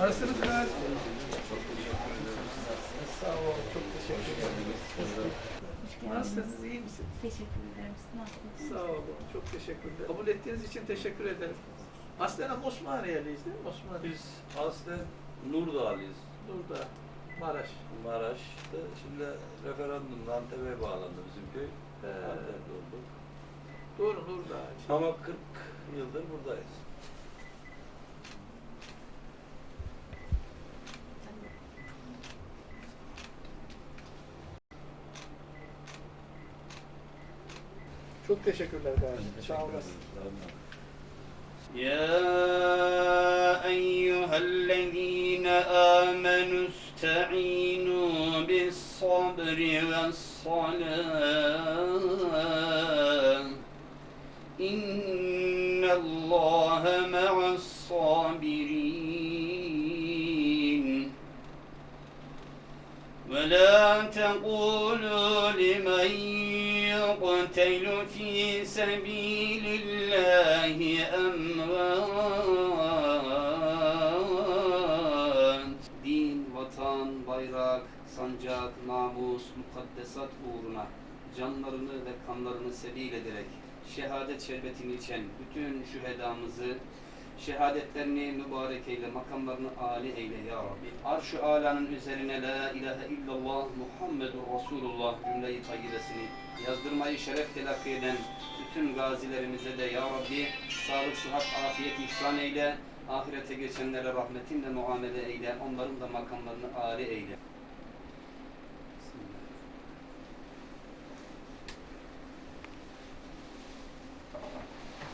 Nasılsınız? Sağ ol, çok teşekkür ederim. Nasılsınız, iyi misiniz? Teşekkür ederim. Nasılsınız? Sağ olun, çok teşekkür ederim. Kabul ettiğiniz için teşekkür ederim. Aslen Osmaniye'liyiz değil mi? Osmaniye. Biz aslen Nurdağlıyız. Burada, Maraş. Maraş'ta şimdi referandumla Antep'e bağlandı bizim köy. Ee, Antep'te olduk. doğru, Nurdağ. Ama 40 yıldır buradayız. Çok teşekkürler kardeşim. Sağ olasın. يا أيها الذين آمنوا استعينوا بالصبر والصلاة إن الله مع الصابرين ولا تقولوا لمن يقتل في سبيل الله أموات Din, vatan, bayrak, sancak, namus, mukaddesat uğruna canlarını ve kanlarını sebil ederek şehadet şerbetini içen bütün şühedamızı şehadetlerini mübarek eyle, makamlarını âli eyle ya Rabbi. Arş-ı alanın üzerine la ilahe illallah Muhammedur Resulullah cümle-i tayyibesini yazdırmayı şeref telakki eden bütün gazilerimize de ya Rabbi sağlık, sıhhat, afiyet ihsan eyle. Ahirete geçenlere rahmetinle muamele eyle. Onların da makamlarını âli eyle.